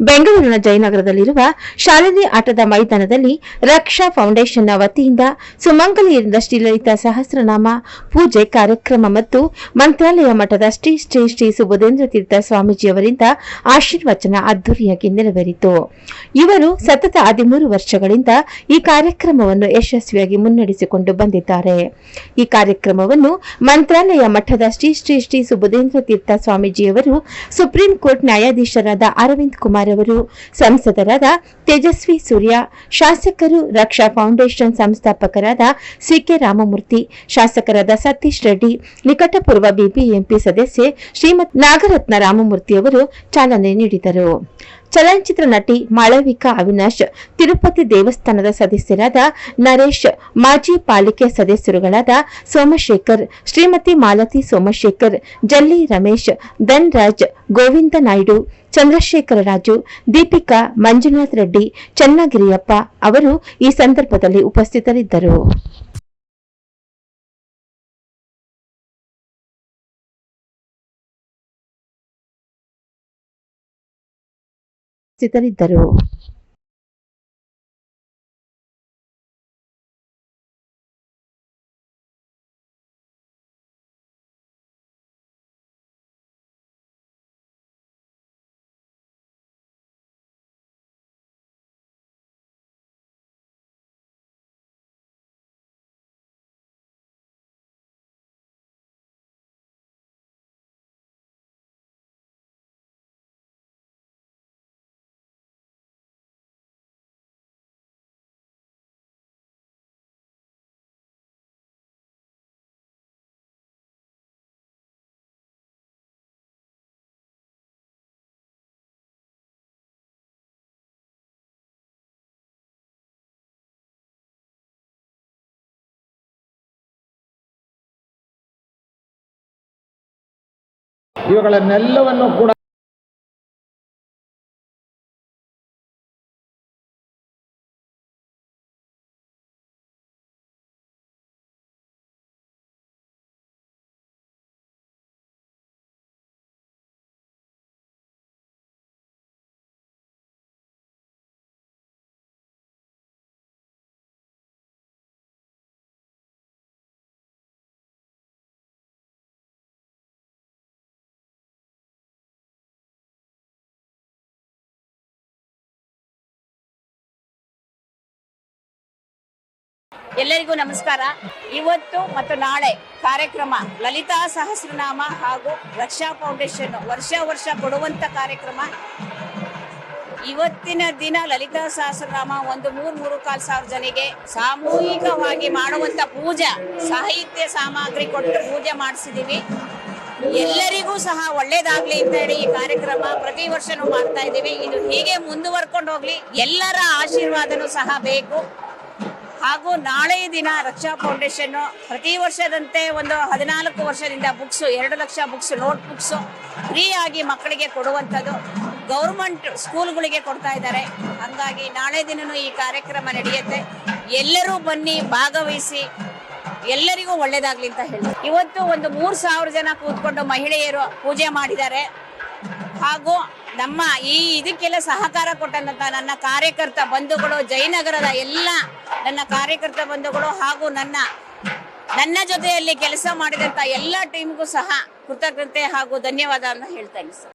ಬೆಂಗಳೂರಿನ ಜಯನಗರದಲ್ಲಿರುವ ಶಾಲಿನಿ ಆಟದ ಮೈದಾನದಲ್ಲಿ ರಕ್ಷಾ ಫೌಂಡೇಶನ್ನ ವತಿಯಿಂದ ಸುಮಂಗಲಿಯಿಂದ ಶ್ರೀಲಲಿತಾ ಸಹಸ್ರನಾಮ ಪೂಜೆ ಕಾರ್ಯಕ್ರಮ ಮತ್ತು ಮಂತ್ರಾಲಯ ಮಠದ ಶ್ರೀ ಶ್ರೀ ಶ್ರೀ ಸುಬುಧೇಂದ್ರ ತೀರ್ಥ ಸ್ವಾಮೀಜಿಯವರಿಂದ ಆಶೀರ್ವಚನ ಅದ್ದೂರಿಯಾಗಿ ನೆರವೇರಿತು. ಇವರು ಸತತ ಹದಿಮೂರು ವರ್ಷಗಳಿಂದ ಈ ಕಾರ್ಯಕ್ರಮವನ್ನು ಯಶಸ್ವಿಯಾಗಿ ಮುನ್ನಡೆಸಿಕೊಂಡು ಬಂದಿದ್ದಾರೆ. ಈ ಕಾರ್ಯಕ್ರಮವನ್ನು ಮಂತ್ರಾಲಯ ಮಠದ ಶ್ರೀ ಶ್ರೀ ಶ್ರೀ ಸುಬುಧೇಂದ್ರ ತೀರ್ಥ ಸ್ವಾಮೀಜಿಯವರು ಸುಪ್ರೀಂ ಕೋರ್ಟ್ ನ್ಯಾಯಾಧೀಶರಾದ ಅರವಿಂದ್ ಕುಮಾರ್ ಅವರು ಸಂಸದರಾದ ತೇಜಸ್ವಿ ಸೂರ್ಯ, ಶಾಸಕರು ರಕ್ಷಾ ಫೌಂಡೇಶನ್ ಸಂಸ್ಥಾಪಕರಾದ ಸಿಕೆ ರಾಮಮೂರ್ತಿ, ಶಾಸಕರಾದ ಸತೀಶ್ ರೆಡ್ಡಿ, ನಿಕಟಪೂರ್ವ ಬಿಬಿಎಂಪಿ ಸದಸ್ಯೆ ಶ್ರೀಮತಿ ನಾಗರತ್ನ ರಾಮಮೂರ್ತಿ ಅವರು ಚಾಲನೆ ನೀಡಿದರು. ಚಲನಚಿತ್ರ ನಟಿ ಮಾಳವಿಕಾ ಅವಿನಾಶ್, ತಿರುಪತಿ ದೇವಸ್ಥಾನದ ಸದಸ್ಯರಾದ ನರೇಶ್, ಮಾಜಿ ಪಾಲಿಕೆ ಸದಸ್ಯರುಗಳಾದ ಸೋಮಶೇಖರ್, ಶ್ರೀಮತಿ ಮಾಲತಿ ಸೋಮಶೇಖರ್, ಜಲ್ಲಿ ರಮೇಶ್, ಧನ್ರಾಜ್, ಗೋವಿಂದ ನಾಯ್ಡು, ಚಂದ್ರಶೇಖರ ರಾಜು, ದೀಪಿಕಾ, ಮಂಜುನಾಥ್ ರೆಡ್ಡಿ, ಚನ್ನಗಿರಿಯಪ್ಪ ಅವರು ಈ ಸಂದರ್ಭದಲ್ಲಿ ಉಪಸ್ಥಿತರಿದ್ದರು. ಉಪಸ್ಥಿತರಿದ್ದರು ಇವುಗಳನ್ನೆಲ್ಲವನ್ನು ಕೂಡ ಎಲ್ಲರಿಗೂ ನಮಸ್ಕಾರ. ಇವತ್ತು ಮತ್ತು ನಾಳೆ ಕಾರ್ಯಕ್ರಮ ಲಲಿತಾ ಸಹಸ್ರನಾಮ ಹಾಗೂ ರಕ್ಷಾ ಫೌಂಡೇಶನ್ ವರ್ಷ ವರ್ಷ ಕೊಡುವಂತ ಕಾರ್ಯಕ್ರಮ. ಇವತ್ತಿನ ದಿನ ಲಲಿತಾ ಸಹಸ್ರನಾಮ ಒಂದು ಮೂರ್ ಮೂರು ಕಾಲ್ ಸಾವಿರ ಜನಿಗೆ ಸಾಮೂಹಿಕವಾಗಿ ಮಾಡುವಂತ ಪೂಜಾ, ಸಾಹಿತ್ಯ ಸಾಮಗ್ರಿ ಕೊಟ್ಟು ಪೂಜೆ ಮಾಡಿಸಿದೀವಿ. ಎಲ್ಲರಿಗೂ ಸಹ ಒಳ್ಳೇದಾಗ್ಲಿ ಅಂತ ಹೇಳಿ ಈ ಕಾರ್ಯಕ್ರಮ ಪ್ರತಿ ವರ್ಷನೂ ಮಾಡ್ತಾ ಇದ್ದೀವಿ ಇದು ಹೀಗೆ ಮುಂದುವರ್ಕೊಂಡು ಹೋಗ್ಲಿ. ಎಲ್ಲರ ಆಶೀರ್ವಾದನೂ ಸಹ ಬೇಕು. ಹಾಗೂ ನಾಳೆ ದಿನ ರಕ್ಷಾ ಫೌಂಡೇಶನ್ ಪ್ರತಿ ವರ್ಷದಂತೆ ಒಂದು ಹದಿನಾಲ್ಕು ವರ್ಷದಿಂದ ಬುಕ್ಸ್, ಎರಡು lakh books, note books free ಆಗಿ ಮಕ್ಕಳಿಗೆ ಕೊಡುವಂಥದ್ದು ಗೌರ್ಮೆಂಟ್ ಸ್ಕೂಲ್ಗಳಿಗೆ ಕೊಡ್ತಾ ಇದ್ದಾರೆ. ಹಂಗಾಗಿ ನಾಳೆ ದಿನನೂ ಈ ಕಾರ್ಯಕ್ರಮ ನಡೆಯುತ್ತೆ. ಎಲ್ಲರೂ ಬನ್ನಿ, ಭಾಗವಹಿಸಿ, ಎಲ್ಲರಿಗೂ ಒಳ್ಳೇದಾಗ್ಲಿ ಅಂತ ಹೇಳಿ. ಇವತ್ತು ಒಂದು ಮೂರು ಸಾವಿರ ಜನ ಕೂತ್ಕೊಂಡು ಮಹಿಳೆಯರು ಪೂಜೆ ಮಾಡಿದ್ದಾರೆ. ಹಾಗೂ ನಮ್ಮ ಈ ಇದಕ್ಕೆಲ್ಲ ಸಹಕಾರ ಕೊಟ್ಟಂತ ನನ್ನ ಕಾರ್ಯಕರ್ತ ಬಂಧುಗಳು, ಜಯನಗರದ ಎಲ್ಲ ನನ್ನ ಕಾರ್ಯಕರ್ತ ಬಂಧುಗಳು ಹಾಗೂ ನನ್ನ ನನ್ನ ಜೊತೆಯಲ್ಲಿ ಕೆಲಸ ಮಾಡಿದಂತ ಎಲ್ಲ ಟೀಮ್ಗೂ ಸಹ ಕೃತಜ್ಞತೆ ಹಾಗೂ ಧನ್ಯವಾದ ಅಂತ ಹೇಳ್ತೇನೆ ಸರ್